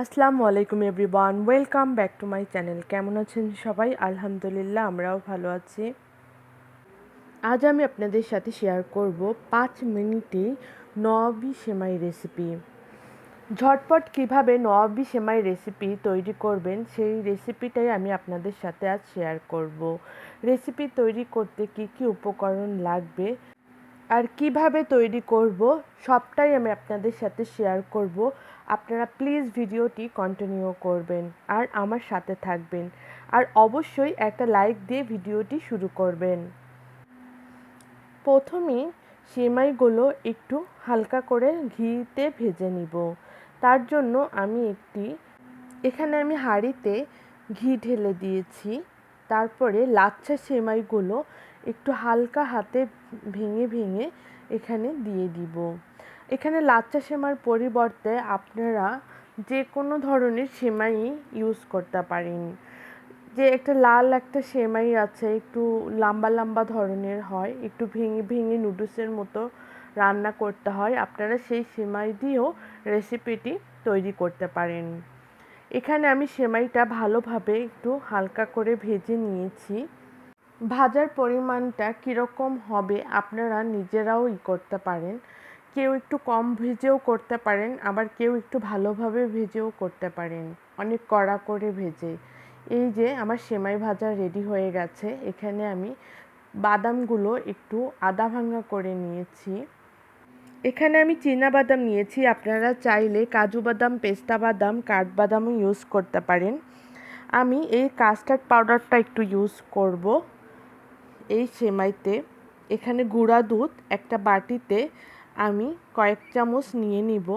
আসসালামু আলাইকুম everyone, welcome back to my channel. কেমন আছেন সবাই? আলহামদুলিল্লাহ, আমরাও ভালো আছি। আজ আমি আপনাদের সাথে শেয়ার করব পাঁচ মিনিটে নবি সেমাই রেসিপি ঝটপট কীভাবে নবি সেমাই রেসিপি তৈরি করবেন, সেই রেসিপিটাই আমি আপনাদের সাথে আজ শেয়ার করব। রেসিপি তৈরি করতে কি কি উপকরণ লাগবে আর কীভাবে তৈরি করব, সবটাই আমি আপনাদের সাথে শেয়ার করব। আপনারা প্লিজ ভিডিওটি কন্টিনিউ করবেন আর আমার সাথে থাকবেন। আর অবশ্যই একটা লাইক দিয়ে ভিডিওটি শুরু করবেন। প্রথমে সেমাইগুলো একটু হালকা করে ঘিতে ভেজে নিব। তার জন্য আমি একটি, এখানে আমি হাঁড়িতে ঘি ঢেলে দিয়েছি। তারপরে লাচ্ছা সেমাইগুলো একটু হালকা হাতে ভেঙে ভেঙে এখানে দিয়ে দিব। এখানে লাচ্চা সেমার পরিবর্তে আপনারা যে কোনো ধরনের সেমাই ইউজ করতে পারেন। যে একটা লাল একটা সেমাই আছে, একটু লম্বা লম্বা ধরনের হয়, একটু ভেঙে ভেঙে নুডলসের মতো রান্না করতে হয়, আপনারা সেই সেমাই দিয়েও রেসিপিটি তৈরি করতে পারেন। এখানে আমি সেমাইটা ভালোভাবে একটু হালকা করে ভেজে নিয়েছি। ভাজার পরিমাণটা কীরকম হবে আপনারা নিজেরাও ই করতে পারেন। কেউ একটু কম ভেজেও করতে পারেন, আবার কেউ একটু ভালোভাবে ভেজেও করতে পারেন। অনেক কড়া করে ভেজে। এই যে আমার সেমাই ভাজা রেডি হয়ে গেছে, এখানে আমি বাদামগুলো একটু আদা ভাঙা করে নিয়েছি। এখানে আমি চীনা বাদাম নিয়েছি, আপনারা চাইলে কাজু বাদাম, পেস্তা বাদাম কাঠবাদামও ইউজ করতে পারেন। আমি এই কাস্টার্ড পাউডারটা একটু ইউজ করব এই সেমাইতে। এখানে গুঁড়া দুধ একটা বাটিতে আমি কয়েক চামচ নিয়ে নিব।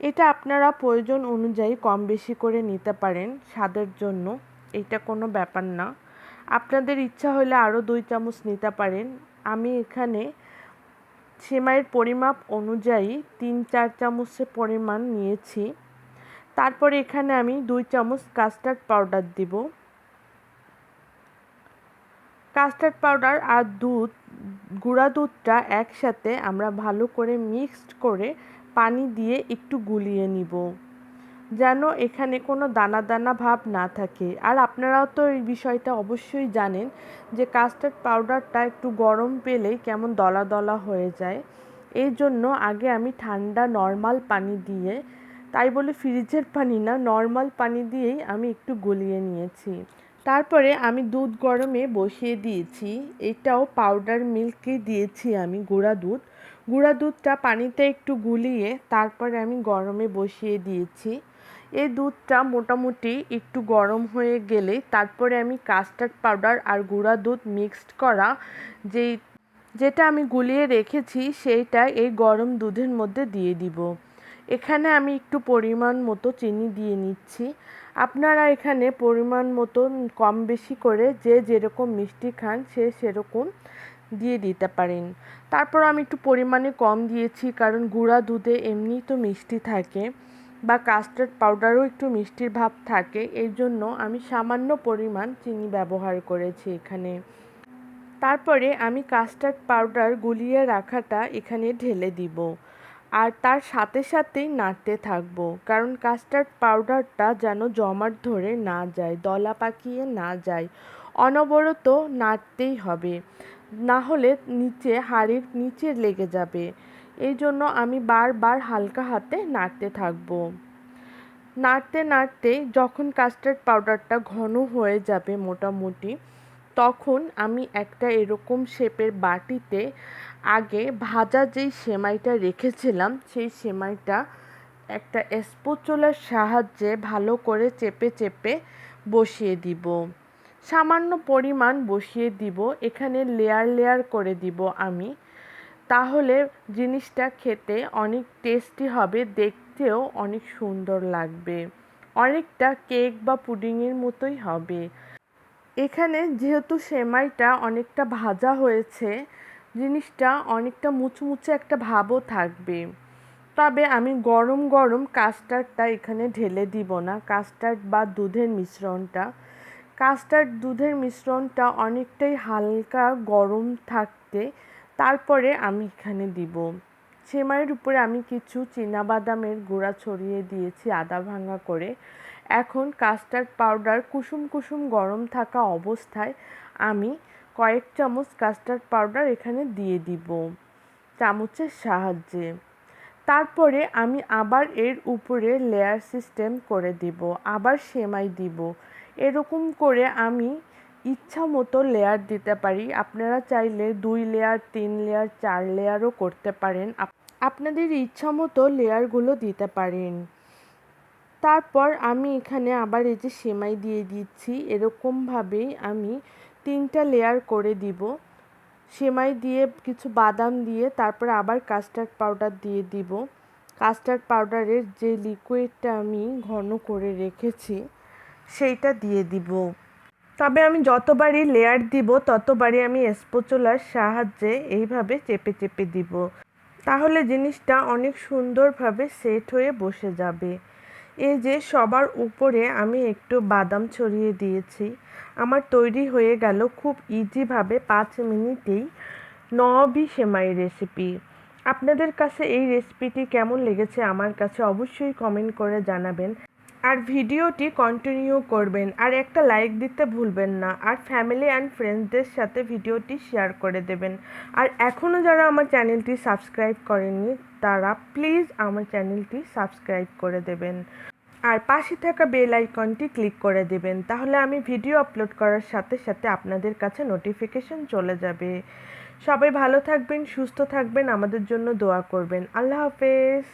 এটা আপনারা প্রয়োজন অনুযায়ী কম বেশি করে নিতে পারেন স্বাদের জন্য। এটা কোনো ব্যাপার না। আপনাদের ইচ্ছা হলে আরও দুই চামচ নিতে পারেন। আমি এখানে সেমাইয়ের পরিমাপ অনুযায়ী তিন, চার চামচের পরিমাণ নিয়েছি। তারপরে এখানে আমি দুই চামচ কাস্টার্ড পাউডার দিব। কাস্টার্ড পাউডার আর দুধ, গুঁড়া দুধটা একসাথে আমরা ভালো করে মিক্সড করে পানি দিয়ে একটু গুলিয়ে নিব। যেন এখানে কোনো দানা দানা ভাব না থাকে। আর আপনারাও তো এই বিষয়টা অবশ্যই জানেন যে কাস্টার্ড পাউডারটা একটু গরম পেলেই কেমন দলা দলা হয়ে যায়। এই জন্য আগে আমি ঠান্ডা নর্মাল পানি দিয়ে, তাই বলে ফ্রিজের পানি না নর্মাল পানি দিয়েই আমি একটু গলিয়ে নিয়েছি। তারপরে আমি দুধ গরমে বসিয়ে দিয়েছি। এটাও পাউডার মিল্কই দিয়েছি আমি গুঁড়া দুধ। গুঁড়া দুধটা পানিতে একটু গুলিয়ে তারপরে আমি গরমে বসিয়ে দিয়েছি। এই দুধটা মোটামুটি একটু গরম হয়ে গেলে তারপরে আমি কাস্টার্ড পাউডার আর গুঁড়া দুধ মিক্সড করা যেই, যেটা আমি গুলিয়ে রেখেছি সেইটা এই গরম দুধের মধ্যে দিয়ে দিব। এখানে আমি একটু পরিমাণ মতো চিনি দিয়ে নিচ্ছি। আপনারা এখানে পরিমাণ মতো কম বেশি করে যে যেরকম মিষ্টি খান, সে সেরকম দিয়ে দিতে পারেন। তারপর আমি একটু পরিমাণে কম দিয়েছি, কারণ গুঁড়া দুধে এমনিই তো মিষ্টি থাকে বা কাস্টার্ড পাউডারও একটু মিষ্টির ভাব থাকে। এই জন্য আমি সামান্য পরিমাণ চিনি ব্যবহার করেছি এখানে। তারপরে আমি কাস্টার্ড পাউডার গুলিয়ে রাখাটা এখানে ঢেলে দিব। আর তার সাথে সাথেই নাড়তে থাকব। কারণ কাস্টার্ড পাউডারটা যেন জমাট ধরে না যায়, দলা পাকিয়ে না যায়। অনবরত নাড়তেই হবে। না হলে নিচে, হাড়ির নিচে লেগে যাবে। এই জন্য আমি বারবার হালকা হাতে নাড়তে থাকব। নাড়তে নাড়তে যখন কাস্টার্ড পাউডারটা ঘন হয়ে যাবে মোটামুটি, তখন আমি একটা এরকম শেপের বাটিতে আগে ভাজা যেই সেমাইটা রেখেছিলাম, সেই সেমাইটা একটা স্পোচুলার সাহায্যে ভালো করে চেপে চেপে বসিয়ে দিব। সামান্য পরিমাণ বসিয়ে দিব, এখানে লেয়ার লেয়ার করে দিব আমি। তাহলে জিনিসটা খেতে অনেক টেস্টি হবে, দেখতেও অনেক সুন্দর লাগবে। অনেকটা কেক বা পুডিংয়ের মতোই হবে। এখানে যেহেতু সেমাইটা অনেকটা ভাজা হয়েছে জিনিসটা অনেকটা মুচমুচে একটা ভাবও থাকবে। তবে আমি গরম গরম কাস্টার্ডটা এখানে ঢেলে দিব না। কাস্টার্ড বা দুধের মিশ্রণটা। কাস্টার্ড দুধের মিশ্রণটা অনেকটাই হালকা গরম থাকতে তারপরে আমি এখানে দিব। সেমাইয়ের উপরে আমি কিছু বাদামের গুঁড়া ছড়িয়ে দিয়েছি আদা ভাঙা করে। এখন কাস্টার্ড পাউডার কুসুম কুসুম গরম থাকা অবস্থায় আমি কয়েক চামচ কাস্টার্ড পাউডার এখানে দিয়ে দিব চামচের সাহায্যে। তারপরে আমি আবার এর উপরে লেয়ার সিস্টেম করে দিব, আবার সেমাই দিব। এরকম করে আমি ইচ্ছা মতো লেয়ার দিতে পারি। আপনারা চাইলে দুই লেয়ার তিন লেয়ার চার লেয়ারও করতে পারেন। আপনাদের ইচ্ছা মতো লেয়ারগুলো দিতে পারেন। তারপর আমি এখানে আবার এই যে সেমাই দিয়ে দিচ্ছি, এরকমভাবেই আমি তিনটা লেয়ার করে দিব। সেমাই দিয়ে কিছু বাদাম দিয়ে তারপরে আবার কাস্টার্ড পাউডার দিয়ে দিব। কাস্টার্ড পাউডারের যে লিকুইডটা আমি ঘন করে রেখেছি, সেইটা দিয়ে দিব। তবে আমি যতবারই লেয়ার দিব, ততবারই আমি স্পোচুলার সাহায্যে এইভাবে চেপে চেপে দিব। তাহলে জিনিসটা অনেক সুন্দরভাবে সেট হয়ে বসে যাবে। এই যে সবার উপরে আমি একটু বাদাম ছড়িয়ে দিয়েছি। আমার তৈরি হয়ে গেল খুব ইজিভাবে পাঁচ মিনিটেই নবি সেমাই রেসিপি আপনাদের কাছে এই রেসিপিটি কেমন লেগেছে আমার কাছে অবশ্যই কমেন্ট করে জানাবেন। আর ভিডিওটি কন্টিনিউ করবেন। আর একটা লাইক দিতে ভুলবেন না। আর ফ্যামিলি অ্যান্ড ফ্রেন্ডসদের সাথে ভিডিওটি শেয়ার করে দেবেন। আর এখনও যারা আমার চ্যানেলটি সাবস্ক্রাইব করেননি, তারা প্লিজ আমার চ্যানেলটি সাবস্ক্রাইব করে দেবেন। আর পাশে থাকা বেল আইকনটি ক্লিক করে দেবেন। তাহলে আমি ভিডিও আপলোড করার সাথে সাথে আপনাদের কাছে নোটিফিকেশন চলে যাবে। সবাই ভালো থাকবেন, সুস্থ থাকবেন, আমাদের জন্য দোয়া করবেন। আল্লাহ হাফেজ।